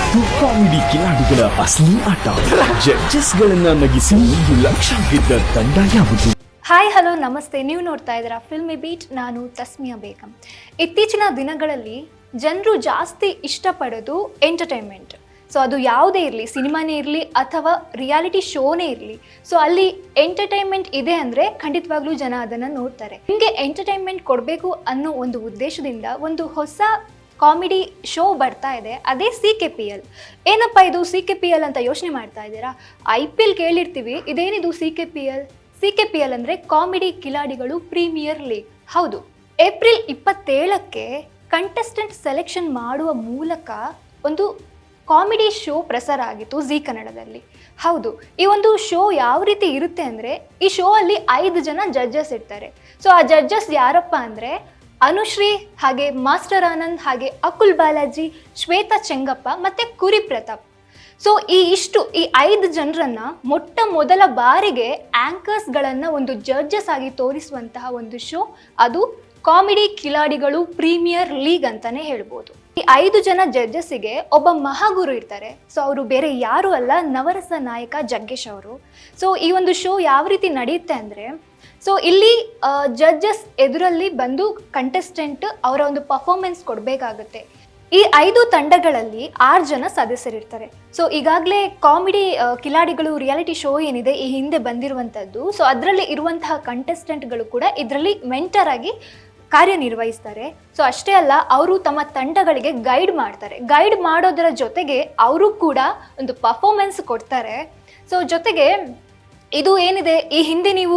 ಮತ್ತು ಕಾಮಿಡಿ ಕಿಲಾಡಿಗಳ ಅಸಲಿ ಆಟ ಜಡ್ಜಸ್ ಗಳನ್ನ ನಗಿಸಿ ಒಂದು ಲಕ್ಷ ಗೆದ್ದ ತಂಡ ಯಾವುದು ಹಾಯ್ ಹಲೋ ನಮಸ್ತೆ ನೀವು ನೋಡ್ತಾ ಇದ್ದೀರಾ? ಫಿಲ್ಮಿ ಬೀಟ್ ನಾನು ತಸ್ಮಿಯಾ ಬೇಗಂ. ಇತ್ತೀಚಿನ ದಿನಗಳಲ್ಲಿ ಜನರು ಜಾಸ್ತಿ ಇಷ್ಟಪಡೋದು ಎಂಟರ್ಟೈನ್ಮೆಂಟ್ ಸೊ ಅದು ಯಾವುದೇ ಇರಲಿ, ಸಿನಿಮಾನೇ ಇರಲಿ ಅಥವಾ ರಿಯಾಲಿಟಿ ಶೋನೇ ಇರಲಿ. ಸೊ ಅಲ್ಲಿ ಎಂಟರ್ಟೈನ್ಮೆಂಟ್ ಇದೆ ಅಂದರೆ ಖಂಡಿತವಾಗ್ಲೂ ಜನ ಅದನ್ನು ನೋಡ್ತಾರೆ. ನಿಮಗೆ ಎಂಟರ್ಟೈನ್ಮೆಂಟ್ ಕೊಡಬೇಕು ಅನ್ನೋ ಒಂದು ಉದ್ದೇಶದಿಂದ ಒಂದು ಹೊಸ ಕಾಮಿಡಿ ಶೋ ಬರ್ತಾ ಇದೆ, ಅದೇ ಸಿ ಕೆ ಪಿ ಎಲ್ ಏನಪ್ಪ ಇದು ಸಿ ಕೆ ಪಿ ಎಲ್ ಅಂತ ಯೋಚನೆ ಮಾಡ್ತಾ ಇದ್ದೀರಾ? ಐ ಪಿ ಎಲ್ ಕೇಳಿರ್ತೀವಿ, ಇದೇನಿದು C K P L C K P L ಅಂದರೆ ಕಾಮಿಡಿ ಕಿಲಾಡಿಗಳು ಪ್ರೀಮಿಯರ್ ಲೀಗ್. ಹೌದು, ಏಪ್ರಿಲ್ ಇಪ್ಪತ್ತೇಳಕ್ಕೆ ಕಂಟೆಸ್ಟೆಂಟ್ ಸೆಲೆಕ್ಷನ್ ಮಾಡುವ ಮೂಲಕ ಒಂದು ಕಾಮಿಡಿ ಶೋ ಪ್ರಸಾರ ಆಗಿತ್ತು ಜಿ ಕನ್ನಡದಲ್ಲಿ. ಹೌದು, ಈ ಒಂದು ಶೋ ಯಾವ ರೀತಿ ಇರುತ್ತೆ ಅಂದರೆ, ಈ ಶೋ ಅಲ್ಲಿ ಐದು ಜನ ಜಡ್ಜಸ್ ಇರ್ತಾರೆ. ಸೊ ಆ ಜಡ್ಜಸ್ ಯಾರಪ್ಪ ಅಂದರೆ ಅನುಶ್ರೀ ಹಾಗೆ ಮಾಸ್ಟರ್ ಆನಂದ್ ಹಾಗೆ ಅಕುಲ್ ಬಾಲಾಜಿ, ಶ್ವೇತಾ ಚೆಂಗಪ್ಪ ಮತ್ತೆ ಕುರಿ ಪ್ರತಾಪ್. ಸೊ ಈ ಇಷ್ಟು, ಈ ಐದು ಜನರನ್ನ ಮೊಟ್ಟ ಮೊದಲ ಬಾರಿಗೆ ಆಂಕರ್ಸ್ಗಳನ್ನ ಒಂದು ಜಡ್ಜಸ್ ಆಗಿ ತೋರಿಸುವಂತಹ ಒಂದು ಶೋ ಅದು ಕಾಮಿಡಿ ಕಿಲಾಡಿಗಳು ಪ್ರೀಮಿಯರ್ ಲೀಗ್ ಅಂತಾನೆ ಹೇಳ್ಬೋದು. ಈ ಐದು ಜನ ಜಡ್ಜಸ್ಸಿಗೆ ಒಬ್ಬ ಮಹಾಗುರು ಇರ್ತಾರೆ. ಸೊ ಅವರು ಬೇರೆ ಯಾರು ಅಲ್ಲ, ನವರಸ ನಾಯಕ ಜಗ್ಗೇಶ್ ಅವರು. ಸೊ ಈ ಒಂದು ಶೋ ಯಾವ ರೀತಿ ನಡೆಯುತ್ತೆ ಅಂದರೆ ಸೊ ಇಲ್ಲಿ ಜಡ್ಜಸ್ ಎದುರಲ್ಲಿ ಬಂದು ಕಂಟೆಸ್ಟೆಂಟ್ ಅವರ ಒಂದು ಪರ್ಫಾರ್ಮೆನ್ಸ್ ಕೊಡಬೇಕಾಗುತ್ತೆ. ಈ ಐದು ತಂಡಗಳಲ್ಲಿ ಆರು ಜನ ಸದಸ್ಯರಿರ್ತಾರೆ. ಸೊ ಈಗಾಗಲೇ ಕಾಮಿಡಿ ಕಿಲಾಡಿಗಳು ರಿಯಾಲಿಟಿ ಶೋ ಏನಿದೆ ಈ ಹಿಂದೆ ಬಂದಿರುವಂಥದ್ದು. ಸೊ ಅದರಲ್ಲಿ ಇರುವಂತಹ ಕಂಟೆಸ್ಟೆಂಟ್ಗಳು ಕೂಡ ಇದರಲ್ಲಿ ಮೆಂಟರ್ ಆಗಿ ಕಾರ್ಯನಿರ್ವಹಿಸ್ತಾರೆ. ಸೊ ಅಷ್ಟೇ ಅಲ್ಲ, ಅವರು ತಮ್ಮ ತಂಡಗಳಿಗೆ ಗೈಡ್ ಮಾಡ್ತಾರೆ. ಗೈಡ್ ಮಾಡೋದರ ಜೊತೆಗೆ ಅವರು ಕೂಡ ಒಂದು ಪರ್ಫಾರ್ಮೆನ್ಸ್ ಕೊಡ್ತಾರೆ. ಸೊ ಜೊತೆಗೆ ಇದು ಏನಿದೆ? ಈ ಹಿಂದೆ ನೀವು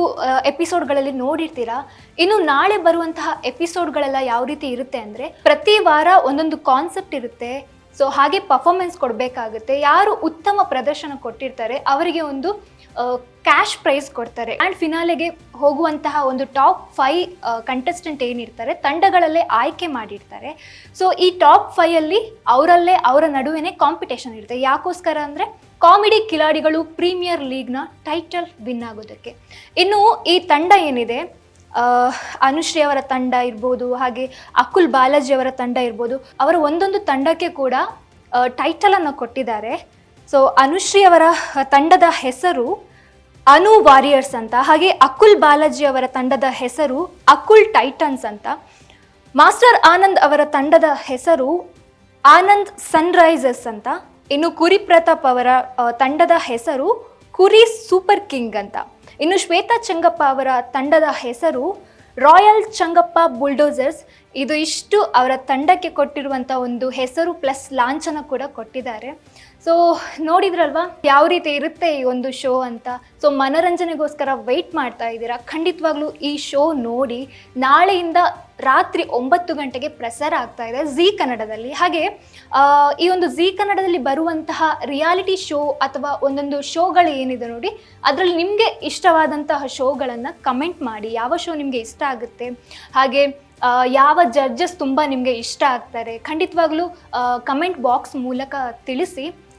ಎಪಿಸೋಡ್ಗಳಲ್ಲಿ ನೋಡಿರ್ತೀರಾ, ಇನ್ನು ನಾಳೆ ಬರುವಂತಹ ಎಪಿಸೋಡ್ಗಳೆಲ್ಲ ಯಾವ ರೀತಿ ಇರುತ್ತೆ ಅಂದರೆ, ಪ್ರತಿ ವಾರ ಒಂದೊಂದು ಕಾನ್ಸೆಪ್ಟ್ ಇರುತ್ತೆ. ಸೊ ಹಾಗೆ ಪರ್ಫಾರ್ಮೆನ್ಸ್ ಕೊಡಬೇಕಾಗುತ್ತೆ. ಯಾರು ಉತ್ತಮ ಪ್ರದರ್ಶನ ಕೊಟ್ಟಿರ್ತಾರೆ, ಅವರಿಗೆ ಒಂದು ಕ್ಯಾಶ್ ಪ್ರೈಸ್ ಕೊಡ್ತಾರೆ. ಆ್ಯಂಡ್ ಫಿನಾಲೆಗೆ ಹೋಗುವಂತಹ ಒಂದು ಟಾಪ್ ಫೈ ಕಂಟೆಸ್ಟೆಂಟ್ ಏನಿರ್ತಾರೆ, ತಂಡಗಳಲ್ಲೇ ಆಯ್ಕೆ ಮಾಡಿರ್ತಾರೆ. ಸೊ ಈ ಟಾಪ್ ಫೈಯಲ್ಲಿ ಅವರಲ್ಲೇ ಅವರ ನಡುವೆನೇ ಕಾಂಪಿಟೇಷನ್ ಇರುತ್ತೆ. ಯಾಕೋಸ್ಕರ ಅಂದರೆ ಕಾಮಿಡಿ ಕಿಲಾಡಿಗಳು ಪ್ರೀಮಿಯರ್ ಲೀಗ್ನ ಟೈಟಲ್ ವಿನ್ ಆಗೋದಕ್ಕೆ. ಇನ್ನು ಈ ತಂಡ ಏನಿದೆ ಅನುಶ್ರೀ ಅವರ ತಂಡ ಇರ್ಬೋದು, ಹಾಗೆ ಅಕುಲ್ ಬಾಲಾಜಿ ಅವರ ತಂಡ ಇರ್ಬೋದು, ಅವರ ಒಂದೊಂದು ತಂಡಕ್ಕೆ ಕೂಡ ಟೈಟಲನ್ನು ಕೊಟ್ಟಿದ್ದಾರೆ. ಸೊ ಅನುಶ್ರೀ ಅವರ ತಂಡದ ಹೆಸರು ಅನು ವಾರಿಯರ್ಸ್ ಅಂತ ಹಾಗೆ ಅಕುಲ್ ಬಾಲಾಜಿ ಅವರ ತಂಡದ ಹೆಸರು ಅಕುಲ್ ಟೈಟನ್ಸ್ ಅಂತ ಮಾಸ್ಟರ್ ಆನಂದ್ ಅವರ ತಂಡದ ಹೆಸರು ಆನಂದ್ ಸನ್ರೈಸರ್ಸ್ ಅಂತ ಇನ್ನು ಕುರಿ ಪ್ರತಾಪ್ ಅವರ ತಂಡದ ಹೆಸರು ಕುರಿ ಸೂಪರ್ ಕಿಂಗ್ ಅಂತ ಇನ್ನು ಶ್ವೇತಾ ಚಂಗಪ್ಪ ಅವರ ತಂಡದ ಹೆಸರು ರಾಯಲ್ ಚಂಗಪ್ಪ ಬುಲ್ಡೋಸರ್ಸ್ ಇದು ಇಷ್ಟು ಅವರ ತಂಡಕ್ಕೆ ಕೊಟ್ಟಿರುವಂಥ ಒಂದು ಹೆಸರು ಪ್ಲಸ್ ಲಾಂಛನ ಕೂಡ ಕೊಟ್ಟಿದ್ದಾರೆ. ಸೊ ನೋಡಿದ್ರಲ್ವಾ? ಯಾವ ರೀತಿ ಇರುತ್ತೆ ಈ ಒಂದು ಶೋ ಅಂತ? ಸೊ ಮನರಂಜನೆಗೋಸ್ಕರ ವೆಯ್ಟ್ ಮಾಡ್ತಾ ಇದ್ದೀರಾ? ಖಂಡಿತವಾಗ್ಲೂ ಈ ಶೋ ನೋಡಿ ನಾಳೆಯಿಂದ ರಾತ್ರಿ ಒಂಬತ್ತು ಗಂಟೆಗೆ ಪ್ರಸಾರ ಆಗ್ತಾ ಇದೆ ಝೀ ಕನ್ನಡದಲ್ಲಿ. ಹಾಗೆ ಈ ಒಂದು ಝೀ ಕನ್ನಡದಲ್ಲಿ ಬರುವಂತಹ ರಿಯಾಲಿಟಿ ಶೋ ಅಥವಾ ಒಂದೊಂದು ಶೋಗಳು ಏನಿದೆ ನೋಡಿ, ಅದರಲ್ಲಿ ನಿಮಗೆ ಇಷ್ಟವಾದಂತಹ ಶೋಗಳನ್ನು ಕಮೆಂಟ್ ಮಾಡಿ. ಯಾವ ಶೋ ನಿಮಗೆ ಇಷ್ಟ ಆಗುತ್ತೆ? ಹಾಗೆ ಯಾವ ಜಡ್ಜಸ್ ತುಂಬ ನಿಮಗೆ ಇಷ್ಟ ಆಗ್ತಾರೆ ಖಂಡಿತವಾಗ್ಲೂ ಕಮೆಂಟ್ ಬಾಕ್ಸ್ ಮೂಲಕ ತಿಳಿಸಿ.